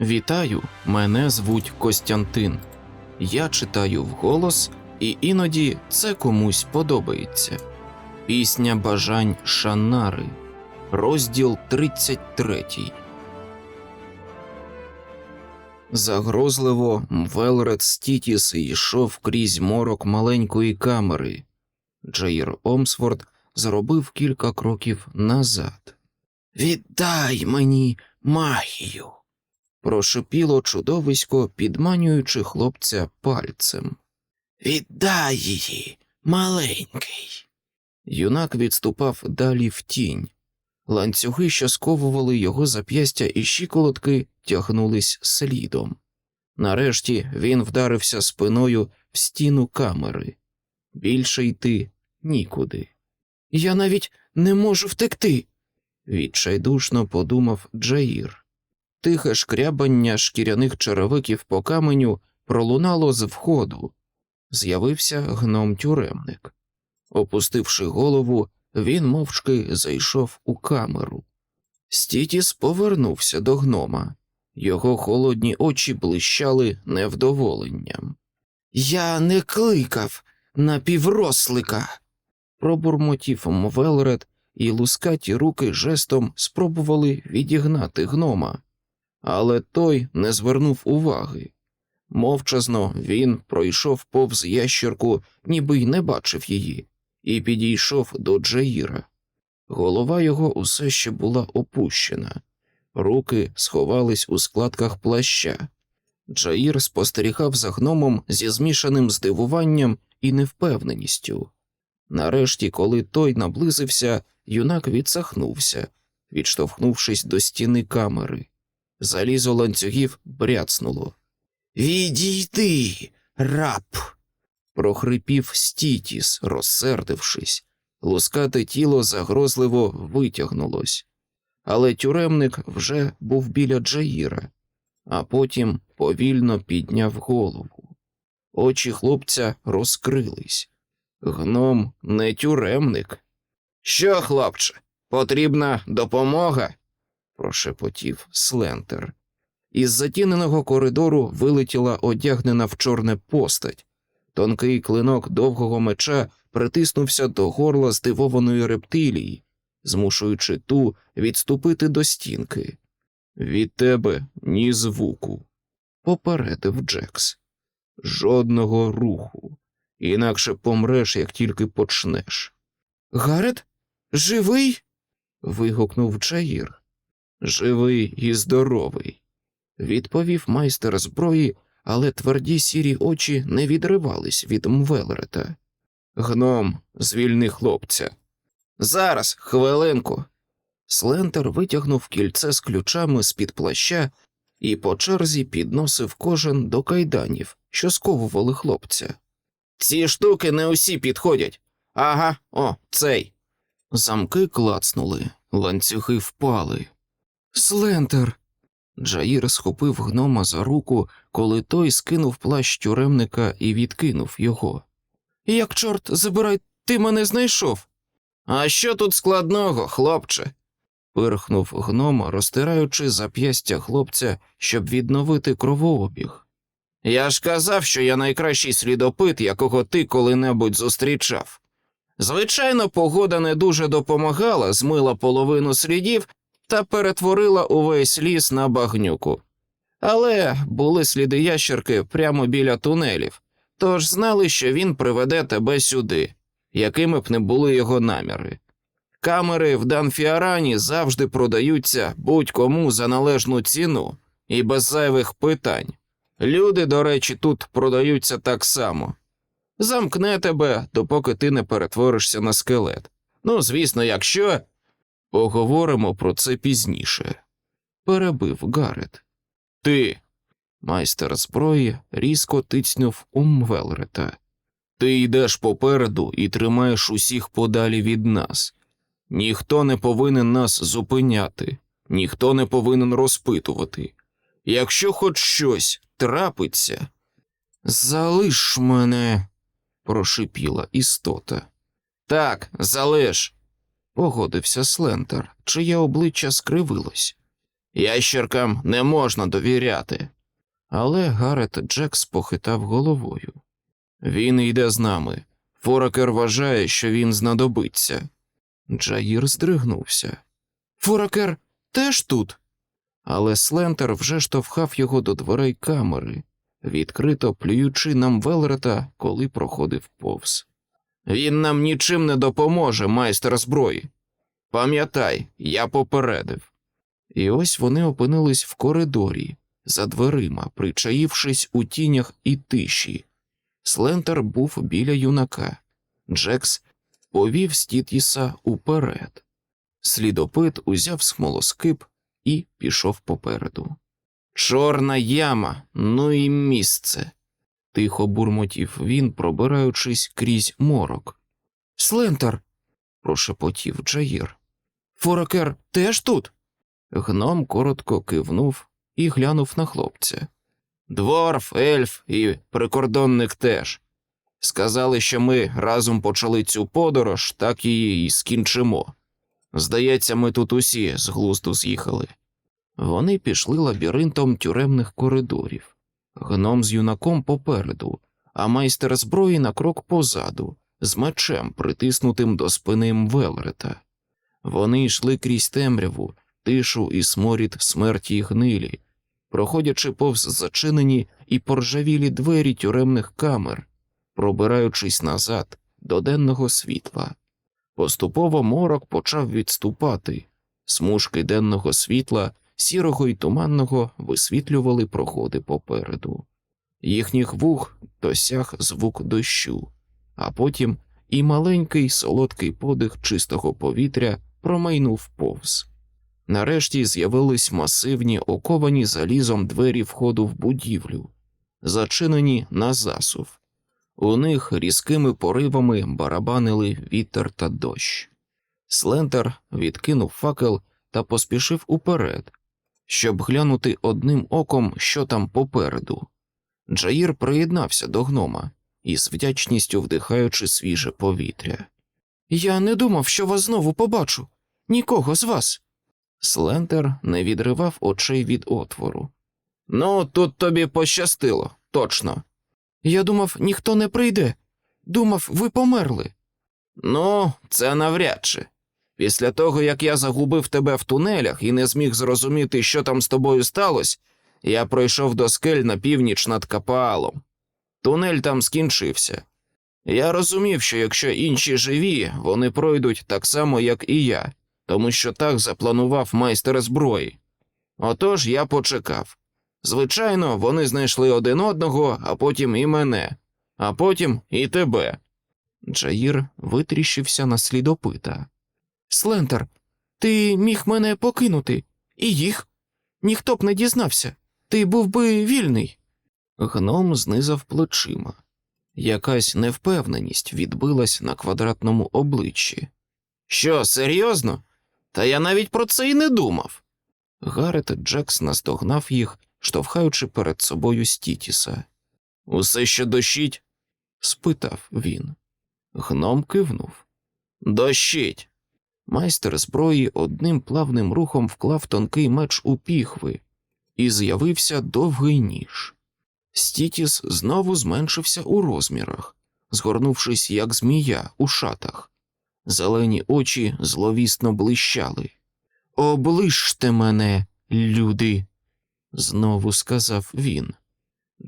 Вітаю, мене звуть Костянтин. Я читаю вголос, і іноді це комусь подобається. Пісня бажань Шанари, розділ 33. Загрозливо Велред Стітіс йшов крізь морок маленької камери. Джаїр Омсфорд зробив кілька кроків назад. Віддай мені магію. Прошипіло чудовисько, підманюючи хлопця пальцем. Віддай її, маленький. Юнак відступав далі в тінь. Ланцюги, що сковували його зап'ястя і щиколотки, тягнулись слідом. Нарешті він вдарився спиною в стіну камери. Більше йти нікуди. Я навіть не можу втекти, відчайдушно подумав Джаїр. Тихе шкрябання шкіряних черевиків по каменю пролунало з входу. З'явився гном тюремник. Опустивши голову, він мовчки зайшов у камеру. Стітіс повернувся до гнома. Його холодні очі блищали невдоволенням. Я не кликав напіврослика. пробурмотів Мвелред, і лускаті руки жестом спробували відігнати гнома, але той не звернув уваги. Мовчазно він пройшов повз ящерку, ніби й не бачив її, і підійшов до Джаїра. Голова його усе ще була опущена, руки сховались у складках плаща. Джаїр спостерігав за гномом зі змішаним здивуванням і невпевненістю. Нарешті, коли той наблизився, юнак відсахнувся, відштовхнувшись до стіни камери. Залізо ланцюгів бряцнуло. Відійди, раб. прохрипів Стітіс, розсердившись. Лускате тіло загрозливо витягнулось, але тюремник вже був біля Джаїра, а потім повільно підняв голову. Очі хлопця розкрились. Гном не тюремник. Що, хлопче, потрібна допомога? Прошепотів Слентер. Із затіненого коридору вилетіла одягнена в чорне постать. Тонкий клинок довгого меча притиснувся до горла здивованої рептилії, змушуючи ту відступити до стінки. Від тебе ні звуку, попередив Джекс. Жодного руху, інакше помреш, як тільки почнеш. Гарет? Живий? вигукнув Джаїр. Живий і здоровий, відповів майстер зброї, але тверді сірі очі не відривались від Мвелрета. Гном, звільни хлопця. Зараз, хвилинку. Слентер витягнув кільце з ключами з-під плаща і по черзі підносив кожен до кайданів, що сковували хлопця. Ці штуки не усі підходять. Ага, о, цей. Замки клацнули, ланцюги впали. Слентер. Джаїр схопив гнома за руку, коли той скинув плащ тюремника і відкинув його. Як, чорт, забирай, ти мене знайшов. А що тут складного, хлопче? пирхнув гном, розтираючи зап'ястя хлопця, щоб відновити кровообіг. Я ж казав, що я найкращий слідопит, якого ти коли-небудь зустрічав. Звичайно, погода не дуже допомагала, змила половину слідів та перетворила увесь ліс на багнюку. Але були сліди ящерки прямо біля тунелів, тож знали, що він приведе тебе сюди, якими б не були його наміри. Камери в Данфіарані завжди продаються будь-кому за належну ціну і без зайвих питань. Люди, до речі, тут продаються так само. Замкне тебе, допоки ти не перетворишся на скелет. Ну, звісно, якщо. Поговоримо про це пізніше. Перебив Гарет. Ти. Майстер зброї різко тицнув у Мвелрета. Ти йдеш попереду і тримаєш усіх подалі від нас. Ніхто не повинен нас зупиняти, ніхто не повинен розпитувати. Якщо хоч щось трапиться, залиш мене, прошипіла істота. Так, залиш, погодився Слентер, чиє обличчя скривилось. Ящеркам не можна довіряти. Але Гарет Джекс похитав головою. Він йде з нами. Форакер вважає, що він знадобиться. Джаїр здригнувся. Форакер теж тут. Але Слентер вже штовхав його до дверей камери, відкрито плюючи нам Велрета, коли проходив повз. Він нам нічим не допоможе, майстер зброї. Пам'ятай, я попередив. І ось вони опинились в коридорі, за дверима, причаївшись у тінях і тиші. Слентер був біля юнака. Джекс повів Стітіса уперед. Слідопит узяв смолоскип і пішов попереду. Чорна яма, ну і місце. Тихо бурмотів він, пробираючись крізь морок. Слентер. прошепотів Джаїр. Форакер теж тут? Гном коротко кивнув і глянув на хлопця. Дворф, ельф і прикордонник теж. Сказали, що ми разом почали цю подорож, так її і скінчимо. Здається, ми тут усі з глузду з'їхали. Вони пішли лабіринтом тюремних коридорів, гном з юнаком попереду, а майстер зброї на крок позаду, з мечем, притиснутим до спини Велрета. Вони йшли крізь темряву, тишу і сморід смерті й гнилі, проходячи повз зачинені і поржавілі двері тюремних камер, пробираючись назад до денного світла. Поступово морок почав відступати, смужки денного світла, сірого й туманного висвітлювали проходи попереду. Їхніх вух досяг звук дощу, а потім і маленький солодкий подих чистого повітря промайнув повз. Нарешті з'явились масивні оковані залізом двері входу в будівлю, зачинені на засув. У них різкими поривами барабанили вітер та дощ. Слентер відкинув факел та поспішив уперед, щоб глянути одним оком, що там попереду. Джаїр приєднався до гнома із вдячністю вдихаючи свіже повітря. Я не думав, що вас знову побачу. Нікого з вас. Слентер не відривав очей від отвору. Ну, тут тобі пощастило, точно. Я думав, ніхто не прийде. Думав, ви померли. Ну, це навряд чи. Після того, як я загубив тебе в тунелях і не зміг зрозуміти, що там з тобою сталося, я пройшов до скель на північ над Капаалом. Тунель там скінчився. Я розумів, що якщо інші живі, вони пройдуть так само, як і я, тому що так запланував майстер зброї. Отож я почекав. Звичайно, вони знайшли один одного, а потім і мене, а потім і тебе. Джаїр витріщився на слідопита. Слентер, ти міг мене покинути, і їх. Ніхто б не дізнався. Ти був би вільний. Гном знизав плечима. Якась невпевненість відбилась на квадратному обличчі. Що, серйозно? Та я навіть про це й не думав. Гарет Джекс наздогнав їх, штовхаючи перед собою Стітіса. Усе ще дощить? спитав він. Гном кивнув. Дощить. Майстер зброї одним плавним рухом вклав тонкий меч у піхви, і з'явився довгий ніж. Стітіс знову зменшився у розмірах, згорнувшись, як змія у шатах. Зелені очі зловісно блищали. Оближте мене, люди, знову сказав він.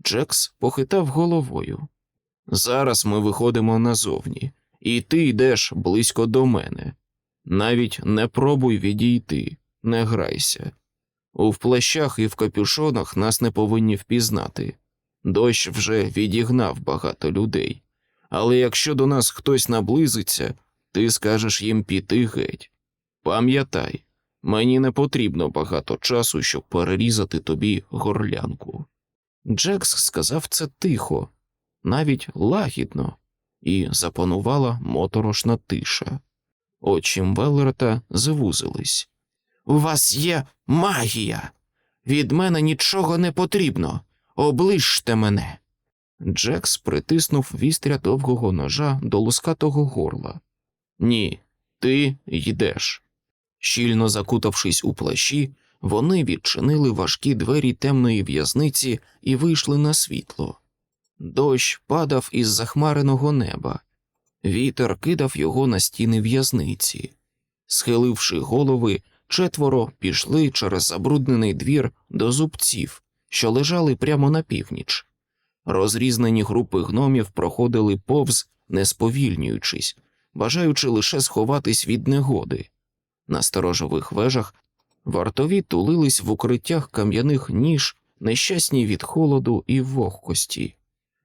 Джекс похитав головою. Зараз ми виходимо назовні, і ти йдеш близько до мене. Навіть не пробуй відійти, не грайся. У плащах і в капюшонах нас не повинні впізнати. Дощ вже відігнав багато людей, але якщо до нас хтось наблизиться, ти скажеш їм піти геть. Пам'ятай, мені не потрібно багато часу, щоб перерізати тобі горлянку. Джекс сказав це тихо, навіть лагідно, і запанувала моторошна тиша. Очі Мвеллерта звузились. У вас є магія. Від мене нічого не потрібно. Оближте мене. Джекс притиснув вістря довгого ножа до лускатого горла. Ні, ти йдеш. Щільно закутавшись у плащі, вони відчинили важкі двері темної в'язниці і вийшли на світло. Дощ падав із захмареного неба, вітер кидав його на стіни в'язниці. Схиливши голови, четверо пішли через забруднений двір до зубців, що лежали прямо на північ. Розрізнені групи гномів проходили повз, не сповільнюючись, бажаючи лише сховатись від негоди. На сторожових вежах вартові тулились в укриттях кам'яних ніж, нещасні від холоду і вогкості.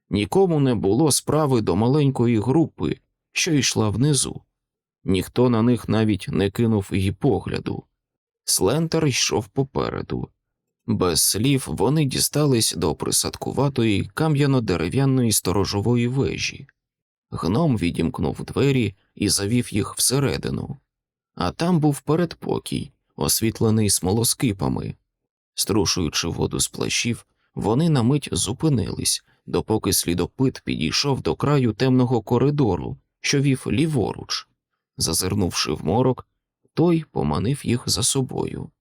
Нікому не було справи до маленької групи, що йшла внизу. Ніхто на них навіть не кинув і погляду. Слентер йшов попереду. Без слів вони дістались до присадкуватої кам'яно-дерев'яної сторожової вежі. Гном відімкнув двері і завів їх всередину, а там був передпокій, освітлений смолоскипами. Струшуючи воду з плащів, вони на мить зупинились, допоки слідопит підійшов до краю темного коридору, що вів ліворуч. Зазирнувши в морок, той поманив їх за собою.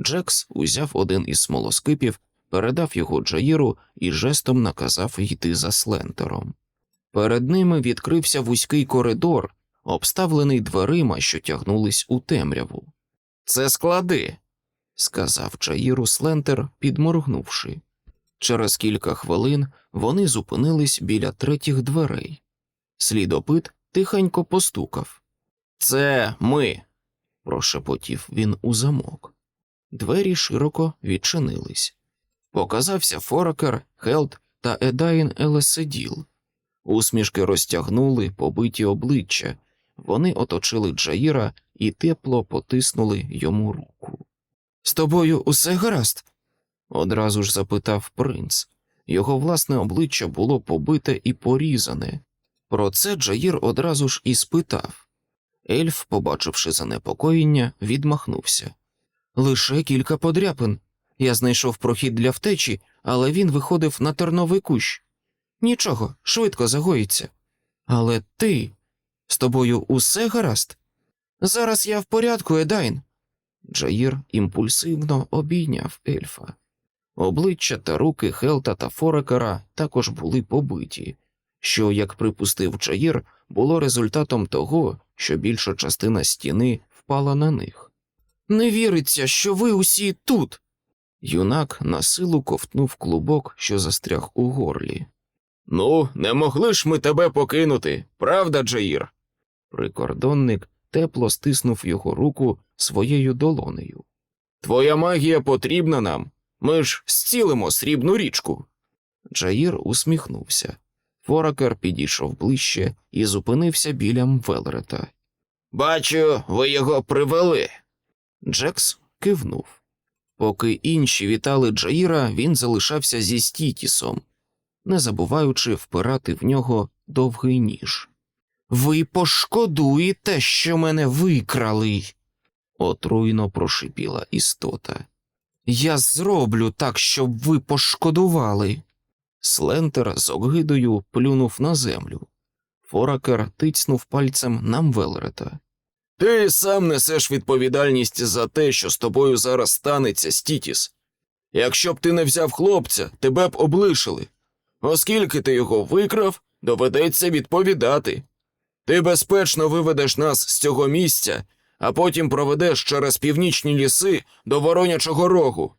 Джекс узяв один із смолоскипів, передав його Джаїру і жестом наказав йти за слентером. Перед ними відкрився вузький коридор, обставлений дверима, що тягнулись у темряву. Це склади, сказав Джаїру Слентер, підморгнувши. Через кілька хвилин вони зупинились біля третіх дверей. Слідопит тихенько постукав. Це ми, прошепотів він у замок. Двері широко відчинились. Показався Форакер, Хелт та Едайн Елеседіл. Усмішки розтягнули побиті обличчя, вони оточили Джаїра і тепло потиснули йому руку. З тобою усе гаразд? Одразу ж запитав принц. Його власне обличчя було побите і порізане. Про це Джаїр одразу ж і спитав. Ельф, побачивши занепокоєння, відмахнувся. Лише кілька подряпин. Я знайшов прохід для втечі, але він виходив на терновий кущ. Нічого, швидко загоїться. Але ти з тобою усе гаразд? Зараз я в порядку, Едайн. Джаїр імпульсивно обійняв ельфа. Обличчя та руки Хелта та Форекера також були побиті, що, як припустив Джаїр, було результатом того, що більша частина стіни впала на них. Не віриться, що ви усі тут. Юнак на силу ковтнув клубок, що застряг у горлі. Ну, не могли ж ми тебе покинути, правда, Джаїр? Прикордонник тепло стиснув його руку своєю долонею. Твоя магія потрібна нам. Ми ж зцілимо срібну річку. Джаїр усміхнувся. Форакер підійшов ближче і зупинився біля Мвелрета. Бачу, ви його привели. Джекс кивнув. Поки інші вітали Джаїра, він залишався зі Стітісом, не забуваючи впирати в нього довгий ніж. Ви пошкодуєте, що мене викрали, отруйно прошипіла істота. Я зроблю так, щоб ви пошкодували. Слентер з огидою плюнув на землю. Форакер тицнув пальцем на Мвелрета. Ти сам несеш відповідальність за те, що з тобою зараз станеться, Стітіс. Якщо б ти не взяв хлопця, тебе б облишили. Оскільки ти його викрав, доведеться відповідати. Ти безпечно виведеш нас з цього місця, а потім проведеш через північні ліси до Воронячого рогу.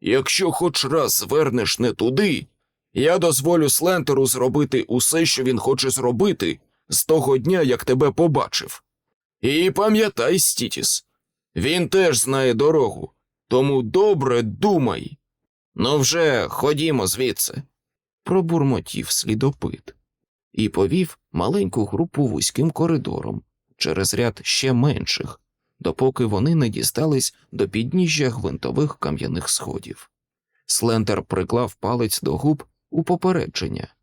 Якщо хоч раз вернеш не туди, я дозволю Слентеру зробити усе, що він хоче зробити, з того дня, як тебе побачив. І пам'ятай, Стітіс, він теж знає дорогу, тому добре думай. Ну вже ходімо звідси, пробурмотів слідопит і повів маленьку групу вузьким коридором через ряд ще менших, допоки вони не дістались до підніжжя гвинтових кам'яних сходів. Слентер приклав палець до губ у попередження.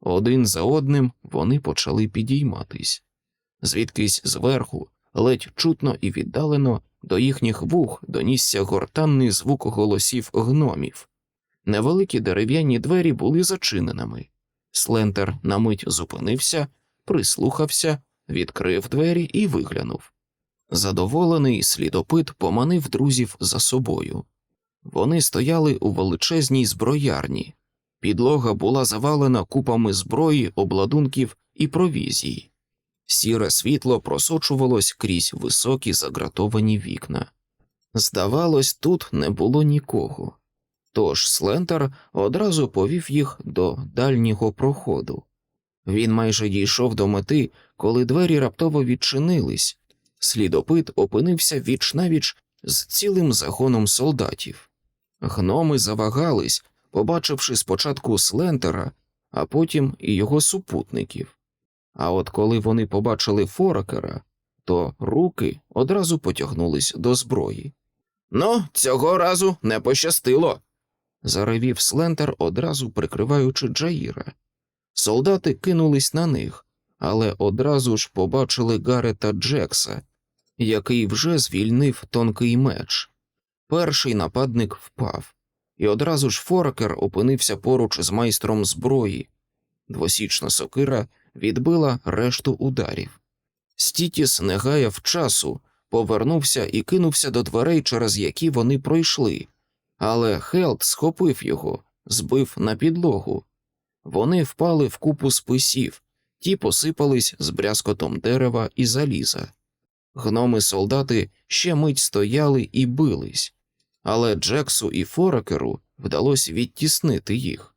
Один за одним вони почали підійматись. Звідкись зверху, ледь чутно і віддалено, до їхніх вух донісся гортанний звук голосів гномів. Невеликі дерев'яні двері були зачиненими. Слентер на мить зупинився, прислухався, відкрив двері і виглянув. Задоволений слідопит поманив друзів за собою. Вони стояли у величезній зброярні. Підлога була завалена купами зброї, обладунків і провізії. Сіре світло просочувалось крізь високі загратовані вікна. Здавалось, тут не було нікого. Тож Слентер одразу повів їх до дальнього проходу. Він майже дійшов до мети, коли двері раптово відчинились. Слідопит опинився віч-навіч з цілим загоном солдатів. Гноми завагались, побачивши спочатку Слентера, а потім і його супутників. А от коли вони побачили Форакера, то руки одразу потягнулись до зброї. Ну, цього разу не пощастило, заревів Слентер, одразу прикриваючи Джаїра. Солдати кинулись на них, але одразу ж побачили Гарета Джекса, який вже звільнив тонкий меч. Перший нападник впав, і одразу ж Форакер опинився поруч з майстром зброї. Двосічна сокира відбила решту ударів. Стітіс не гаяв часу, повернувся і кинувся до дверей, через які вони пройшли, але Хелт схопив його, збив на підлогу. Вони впали в купу списів, ті посипались з брязкотом дерева і заліза. Гноми солдати ще мить стояли і бились, але Джексу і Форакеру вдалося відтіснити їх.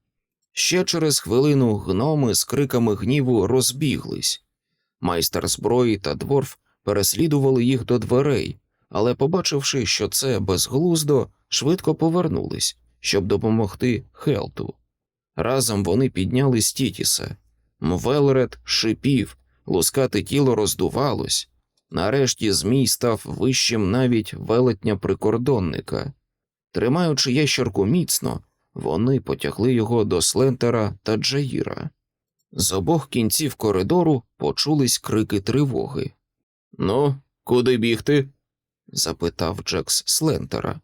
Ще через хвилину гноми з криками гніву розбіглись. Майстер зброї та дворф переслідували їх до дверей, але, побачивши, що це безглуздо, швидко повернулись, щоб допомогти Хелту. Разом вони підняли Стітіса. Мвелред шипів, лускате тіло роздувалось. Нарешті Змій став вищим навіть велетня прикордонника. Тримаючи ящерку міцно, вони потягли його до Слентера та Джаїра. З обох кінців коридору почулись крики тривоги. Ну, куди бігти? запитав Джекс Слентера.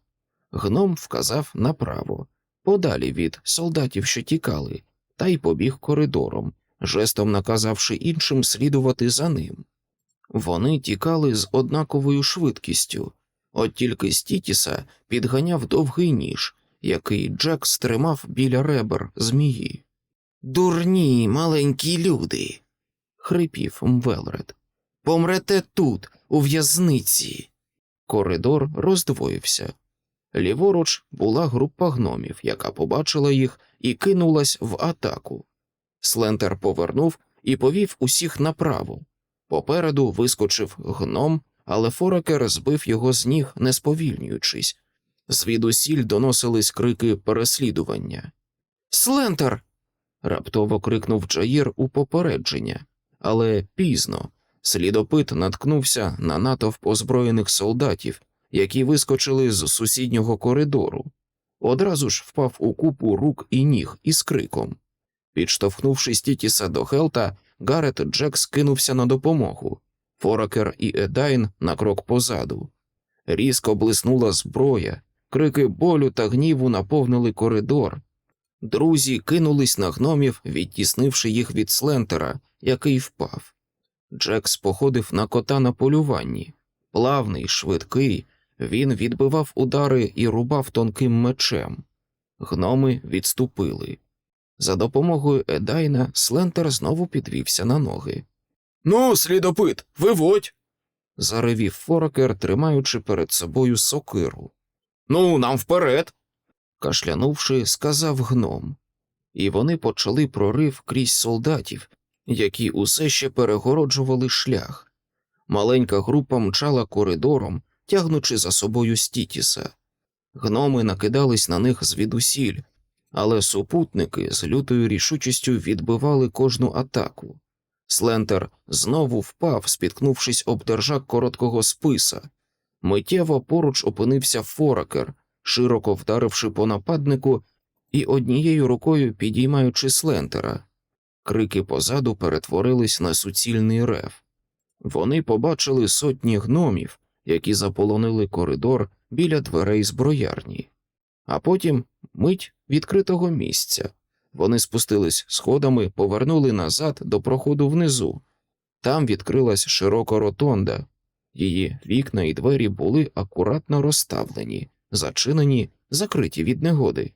Гном вказав направо, подалі від солдатів, що тікали, та й побіг коридором, жестом наказавши іншим слідувати за ним. Вони тікали з однаковою швидкістю, от тільки Стітіса підганяв довгий ніж, який Джек стримав біля ребер змії. Дурні маленькі люди, хрипів Мвелред. Помрете тут, у в'язниці. Коридор роздвоївся. Ліворуч була група гномів, яка побачила їх і кинулась в атаку. Слентер повернув і повів усіх направо. Попереду вискочив гном, але Форакер збив його з ніг, не сповільнюючись. Звідусіль доносились крики переслідування. Слентер. раптово крикнув Джаїр у попередження, але пізно. Слідопит наткнувся на натовп озброєних солдатів, які вискочили з сусіднього коридору. Одразу ж впав у купу рук і ніг із криком. Підштовхнувши Стітіса до Хелта, Гарет Джекс кинувся на допомогу. Форакер і Едайн на крок позаду. Різко блиснула зброя, крики болю та гніву наповнили коридор. Друзі кинулись на гномів, відтіснивши їх від Слентера, який впав. Джекс походив на кота на полюванні. Плавний, швидкий, він відбивав удари і рубав тонким мечем. Гноми відступили. За допомогою Едайна Слентер знову підвівся на ноги. Ну, слідопит, виводь. заревів Форакер, тримаючи перед собою сокиру. Ну, нам вперед. кашлянувши, сказав гном. І вони почали прорив крізь солдатів, які усе ще перегороджували шлях. Маленька група мчала коридором, тягнучи за собою Стітіса. Гноми накидались на них звідусіль, але супутники з лютою рішучістю відбивали кожну атаку. Слентер знову впав, спіткнувшись об держак короткого списа. Миттєво поруч опинився Форакер, широко вдаривши по нападнику і однією рукою підіймаючи Слентера. Крики позаду перетворились на суцільний рев. Вони побачили сотні гномів, які заполонили коридор біля дверей зброярні, а потім мить відкритого місця. Вони спустились сходами, повернули назад до проходу внизу. Там відкрилась широка ротонда. Її вікна і двері були акуратно розставлені, зачинені закриті від негоди.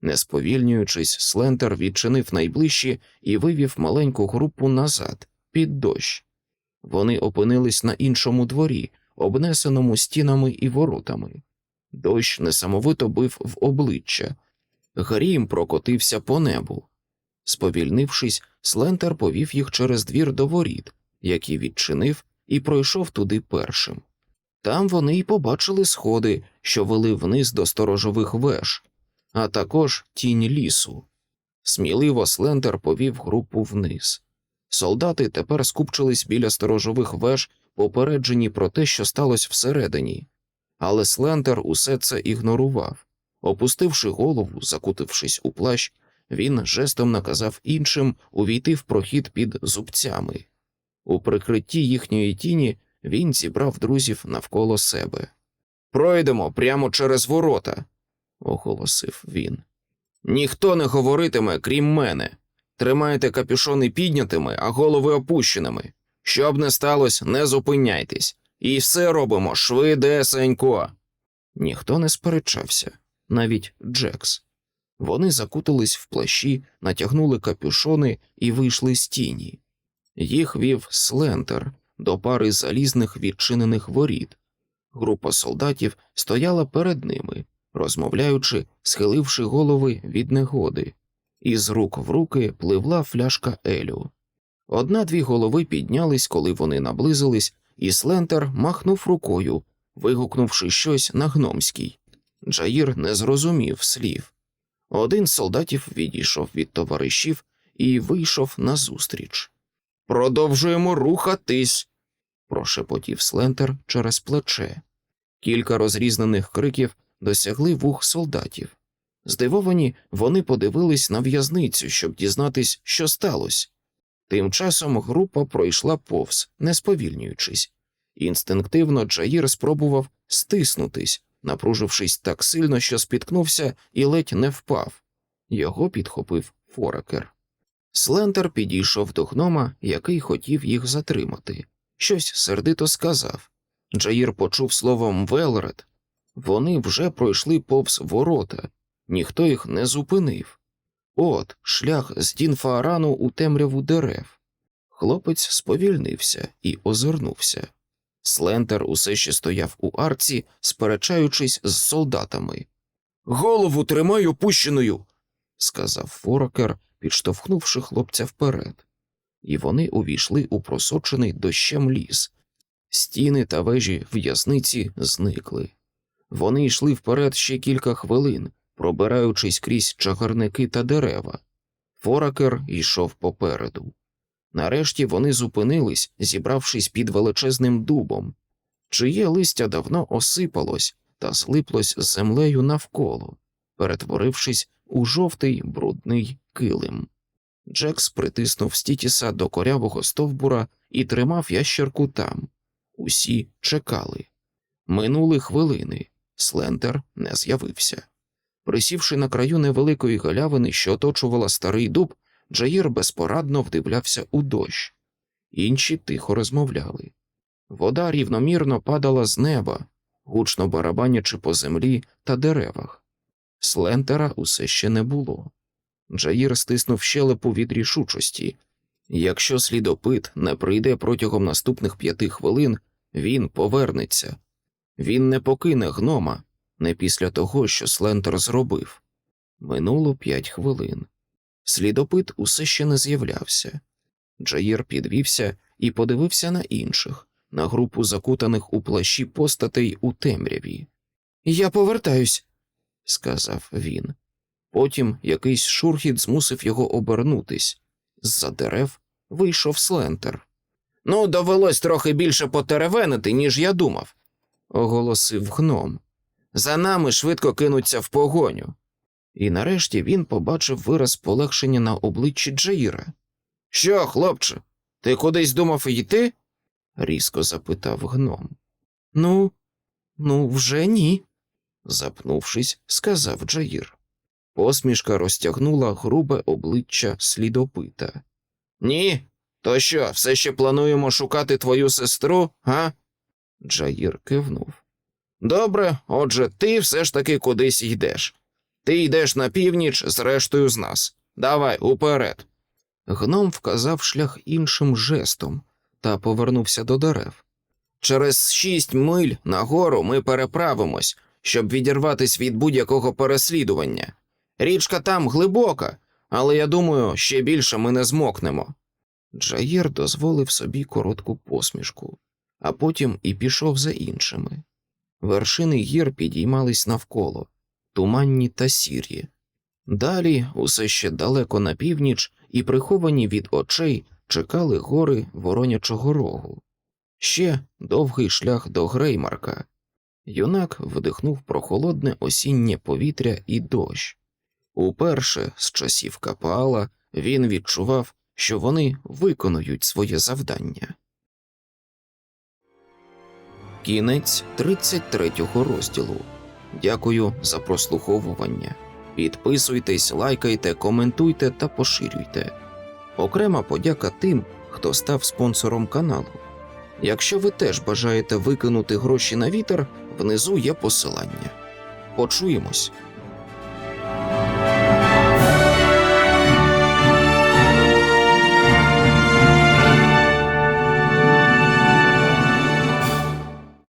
Не сповільнюючись, Слентер відчинив найближчі і вивів маленьку групу назад, під дощ. Вони опинились на іншому дворі, обнесеному стінами і воротами. Дощ несамовито бив в обличчя. Грім прокотився по небу. Сповільнившись, Слентер повів їх через двір до воріт, які відчинив і пройшов туди першим. Там вони й побачили сходи, що вели вниз до сторожових веж, а також тінь лісу. Сміливо Слентер повів групу вниз. Солдати тепер скупчились біля сторожових веж, попереджені про те, що сталося всередині. Але Слентер усе це ігнорував. Опустивши голову, закутившись у плащ, він жестом наказав іншим увійти в прохід під зубцями. У прикритті їхньої тіні він зібрав друзів навколо себе. Пройдемо прямо через ворота, оголосив він. Ніхто не говоритиме, крім мене. Тримайте капюшони піднятими, а голови опущеними. Щоб не сталося, не зупиняйтесь. І все робимо швидесенько. Ніхто не сперечався, навіть Джекс. Вони закутались в плащі, натягнули капюшони і вийшли з тіні. Їх вів слентер до пари залізних відчинених воріт. Група солдатів стояла перед ними, розмовляючи, схиливши голови від негоди. Із рук в руки пливла фляжка Елю. Одна-дві голови піднялись, коли вони наблизились, і Слентер махнув рукою, вигукнувши щось на гномській. Джаїр не зрозумів слів. Один з солдатів відійшов від товаришів і вийшов назустріч. Продовжуємо рухатись, прошепотів Слентер через плече. Кілька розрізнених криків досягли вух солдатів. Здивовані, вони подивились на в'язницю, щоб дізнатись, що сталося. Тим часом група пройшла повз, не сповільнюючись. Інстинктивно Джаїр спробував стиснутись, напружившись так сильно, що спіткнувся і ледь не впав. Його підхопив Форакер. Слентер підійшов до гнома, який хотів їх затримати. Щось сердито сказав. Джаїр почув словом Велред. Вони вже пройшли повз ворота, ніхто їх не зупинив. От шлях з Дінфаарану у темряву дерев. Хлопець сповільнився і озирнувся. Слентер усе ще стояв у арці, сперечаючись з солдатами. Голову тримай опущеною, сказав Форакер, підштовхнувши хлопця вперед. І вони увійшли у просочений дощем ліс. Стіни та вежі в'язниці зникли. Вони йшли вперед ще кілька хвилин, пробираючись крізь чагарники та дерева. Форакер йшов попереду. Нарешті вони зупинились, зібравшись під величезним дубом, чиє листя давно осипалось та злиплось з землею навколо, перетворившись у жовтий брудний килим. Джекс притиснув Стітіса до корявого стовбура і тримав ящерку там. Усі чекали. Минули хвилини. Слентер не з'явився. Присівши на краю невеликої галявини, що оточувала старий дуб, Джаїр безпорадно вдивлявся у дощ. Інші тихо розмовляли. Вода рівномірно падала з неба, гучно барабанячи по землі та деревах. Слентера усе ще не було. Джаїр стиснув щелепу від рішучості. Якщо слідопит не прийде протягом наступних п'яти хвилин, він повернеться. Він не покине гнома, не після того, що Слентер зробив. Минуло п'ять хвилин. Слідопит усе ще не з'являвся. Джаїр підвівся і подивився на інших, на групу закутаних у плащі постатей у темряві. Я повертаюсь, сказав він. Потім якийсь шурхіт змусив його обернутись. З-за дерев вийшов слентер. Ну, довелось трохи більше потеревенити, ніж я думав, оголосив гном. За нами швидко кинуться в погоню. І нарешті він побачив вираз полегшення на обличчі Джаїра. Що, хлопче, ти кудись думав йти? різко запитав гном. Ну, ну, вже ні, запнувшись, сказав Джаїр. Посмішка розтягнула грубе обличчя слідопита. Ні, то що, все ще плануємо шукати твою сестру, га? Джаїр кивнув. Добре, отже, ти все ж таки кудись йдеш. Ти йдеш на північ з рештою з нас. Давай уперед. Гном вказав шлях іншим жестом та повернувся до дерев. Через шість миль нагору ми переправимось, щоб відірватись від будь-якого переслідування. Річка там глибока, але я думаю, ще більше ми не змокнемо. Джаєр дозволив собі коротку посмішку, а потім і пішов за іншими. Вершини гір підіймались навколо, туманні та сірі. Далі, усе ще далеко на північ, і приховані від очей чекали гори Воронячого рогу. Ще довгий шлях до Греймарка. Юнак вдихнув прохолодне осіннє повітря і дощ. Уперше з часів Капаала він відчував, що вони виконують своє завдання. Кінець 33 розділу. Дякую за прослуховування. Підписуйтесь, лайкайте, коментуйте та поширюйте. Окрема подяка тим, хто став спонсором каналу. Якщо ви теж бажаєте викинути гроші на вітер, внизу є посилання. Почуємось.